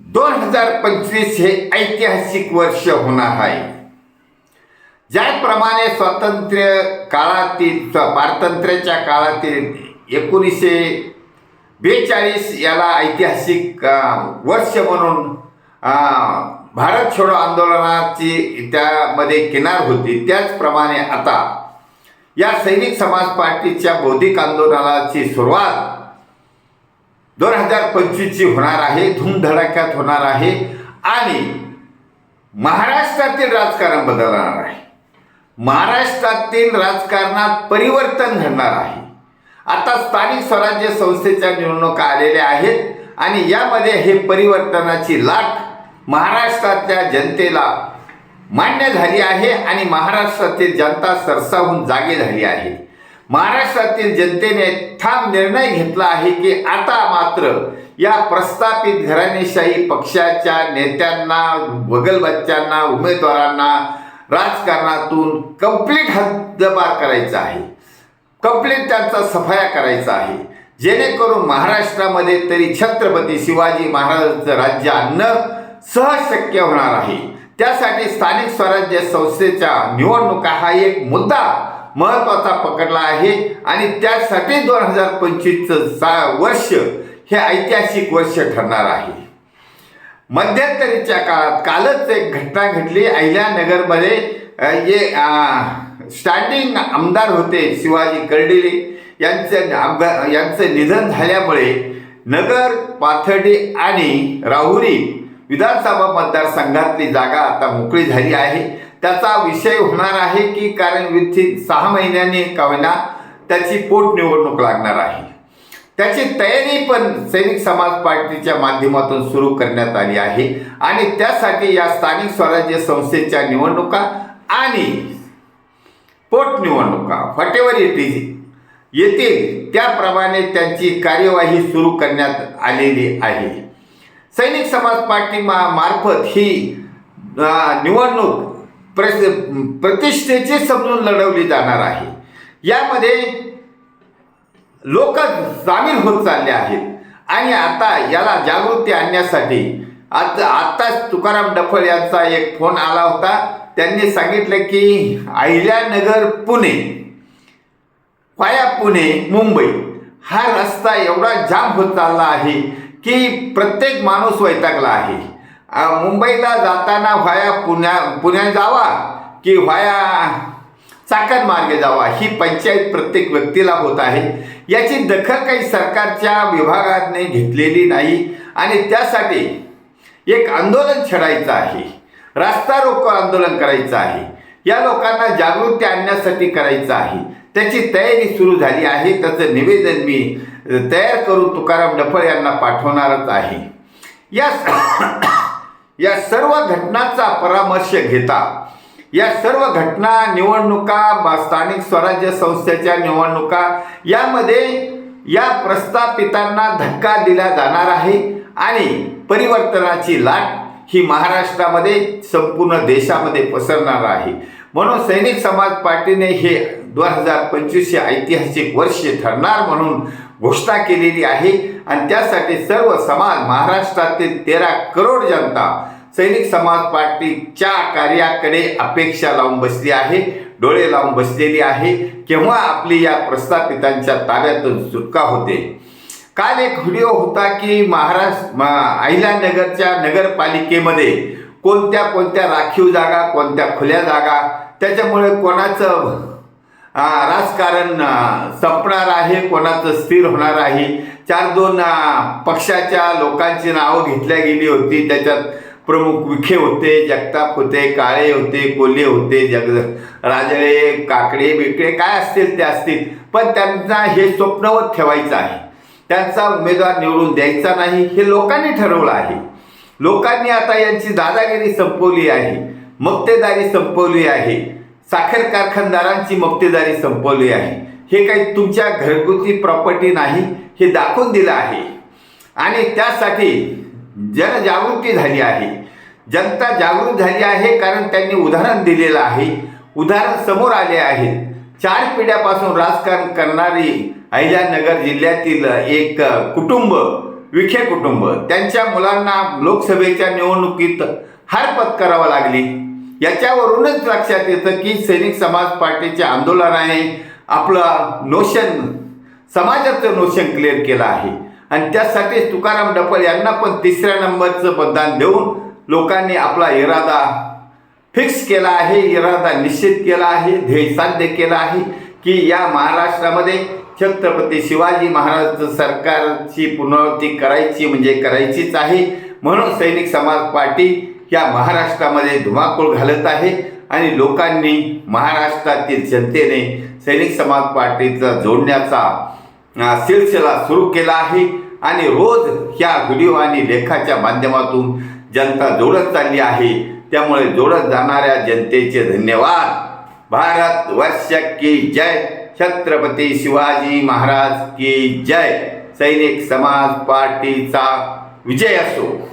दोन हजार पंचवीस हे ऐतिहासिक वर्ष होणार आहे. ज्याप्रमाणे स्वातंत्र्य काळातील पारतंत्र्याच्या काळातील एकोणीसशे बेचाळीस याला ऐतिहासिक वर्ष म्हणून भारत छोडो आंदोलनाची त्यामध्ये किनार होती. त्याचप्रमाणे आता या सैनिक समाज पार्टीच्या बौद्धिक आंदोलनाची सुरुवात दोन हजार पंचवीसची होणार आहे धूमधडाक्यात होणार आहे आणि महाराष्ट्रातील राजकारण बदलणार आहे. महाराष्ट्रातील राजकारणात परिवर्तन घडणार आहे. आता स्थानिक स्वराज्य संस्थेच्या निवडणुका आलेल्या आहेत आणि यामध्ये हे परिवर्तनाची लाट महाराष्ट्रातल्या जनतेला मान्य झाली आहे आणि महाराष्ट्रातील जनता सरसावून जागी झाली आहे. महाराष्ट्रातील जनतेने ठाम निर्णय घेतला आहे की आता मात्र या प्रस्थापित घराणेशाही पक्षाच्या नेत्यांना वगलबच्च्यांना उमेदवारांना राजकारणातून कंप्लीट हद्दपार करायचा आहे. कंप्लीट त्यांचा सफाया करायचा आहे. जेणेकरून महाराष्ट्रामध्ये तरी छत्रपती शिवाजी महाराजांचं राज्य आणणं सहज शक्य होणार आहे. त्यासाठी स्थानिक स्वराज्य संस्थेच्या निवडणुका हा एक मुद्दा महत्त्वाचा पकडला आहे. आणि त्यासाठी दोन हजार पंचवीसचं सा वर्ष हे ऐतिहासिक वर्ष ठरणार आहे. मध्यंतरीच्या काळात कालच एक घटना घडली. अहिल्यानगरमध्ये नगरमध्ये जे स्टँडिंग आमदार होते शिवाजी कर्डिले. यांचं अपघा- यांचं निधन झाल्यामुळे नगर पाथर्डी आणि राहुरी विधानसभा मतदारसंघातली जागा आता मोकळी झाली आहे. त्याचा विषय होणार आहे की कारण विथिन सहा महिन्यांनी का होईना त्याची पोटनिवडणूक लागणार आहे. त्याची तयारी पण सैनिक समाज पार्टीच्या माध्यमातून सुरू करण्यात आली आहे आणि त्यासाठी या स्थानिक स्वराज्य संस्थेच्या निवडणुका आणि पोटनिवडणुका व्हॉट एव्हर इट इज येतील. त्याप्रमाणे त्यांची कार्यवाही सुरू करण्यात आलेली आहे. सैनिक समाज पार्टी मा मार्फत ही निवडणूक प्रस प्रतिष्ठेची समजून लढवली जाणार आहे. यामध्ये लोक सामील होत चालले आहेत. आणि आता याला जागृती आणण्यासाठी आता आत्ताच तुकाराम डफळ यांचा एक फोन आला होता. त्यांनी सांगितलं की अहिल्यानगर पुणे. वाया पुणे मुंबई. हा रस्ता एवढा जाम होत चालला आहे की प्रत्येक माणूस वैतागला आहे. मुंबईला जाताना व्हाया पुण्या पुण्यात जावा की व्हाया चाकण मार्गे जावा ही पंचायत प्रत्येक व्यक्तीला होत आहे. याची दखल काही सरकारच्या विभागाने घेतलेली नाही आणि त्यासाठी एक आंदोलन छेडायचं आहे. रास्ता रोको आंदोलन करायचं आहे. या लोकांना जागृती आणण्यासाठी करायचं आहे. त्याची तयारी सुरू झाली आहे. त्याचं निवेदन मी तयार करून तुकाराम डफळ यांना पाठवणारच आहे. या या सर्व घटनांचा परामर्श घेता या सर्व घटना निवडणुका बा- स्थानिक स्वराज्य संस्थेच्या निवडणुका यामध्ये या प्रस्थापितांना धक्का दिला जाणार आहे आणि परिवर्तनाची लाट ही महाराष्ट्रामध्ये संपूर्ण देशामध्ये पसरणार आहे. म्हणून सैनिक समाज पार्टीने हे दोन हजार पंचवीस हे ऐतिहासिक वर्ष ठरणार म्हणून घोषणा केलेली आहे. आणि त्यासाठी सर्व समाज महाराष्ट्रातील तेरा करोड जनता सैनिक समाज पार्टीच्या कार्याकडे अपेक्षा लावून बसली आहे डोळे लावून बसलेली आहे. केव्हा आपली या प्रस्थापितांच्या ताब्यातून सुटका होते? काल एक व्हिडिओ होता की महाराष्ट्र अहिल्यानगरच्या नगरपालिकेमध्ये कोणत्या कोणत्या राखीव जागा कोणत्या खुल्या जागा त्याच्यामुळे कोणाचं राजकारण संपणार आहे कोणाचं स्थिर होणार आहे. चार दोन पक्षाच्या लोकांची नावं घेतल्या गेली होती. त्याच्यात प्रमुख विखे होते जगताप होते काळे होते कोल्हे होते जग राजळे काकडे बिकडे काय असतील ते असतील. पण त्यांना हे स्वप्नवत ठेवायचं आहे. त्यांचा उमेदवार निवडून द्यायचा नाही हे लोकांनी ठरवलं आहे. लोकांनी आता यांची दादागिरी संपवली आहे. मक्तेदारी संपवली आहे. साखर कारखानदारांची मक्तेदारी संपवली आहे. हे काही तुमच्या घरगुती प्रॉपर्टी नाही हे दाखवून दिलं आहे. आणि त्यासाठी जनजागृती झाली आहे. जनता जागृत झाली आहे कारण त्यांनी उदाहरण दिलेलं आहे. उदाहरण समोर आले आहे. चार पिढ्यापासून राजकारण करणारी अहिल्यानगर जिल्ह्यातील एक कुटुंब विखे कुटुंब त्यांच्या मुलांना लोकसभेच्या निवडणुकीत हार पत्करावं लागली. याच्यावरूनच लक्षात येतं की सैनिक समाज पार्टीच्या आंदोलनाने आपलं नोशन समाजाचं नोशन क्लिअर केलं आहे. आणि त्यासाठी तुकाराम डपळ यांना पण तिसऱ्या नंबरचं मतदान देऊन लोकांनी आपला इरादा फिक्स केला आहे इरादा निश्चित केला आहे ध्येय साध्य केला आहे की या महाराष्ट्रामध्ये छत्रपती शिवाजी महाराज सरकारची पुनरावृत्ती करायची म्हणजे करायचीच आहे. म्हणून सैनिक समाज पार्टी या महाराष्ट्रामध्ये धुमाकूळ घालत आहे आणि लोकांनी महाराष्ट्रातील जनतेने सैनिक समाज पार्टीचा जोडण्याचा सिलसिला सुरू केला आहे. आणि रोज ह्या व्हिडिओ आणि लेखाच्या माध्यमातून जनता जोडत चालली आहे. त्यामुळे जोडत जाणाऱ्या जनतेचे धन्यवाद. भारत वर्ष की जय. छत्रपती शिवाजी महाराज की जय. सैनिक समाज पार्टीचा विजय असो.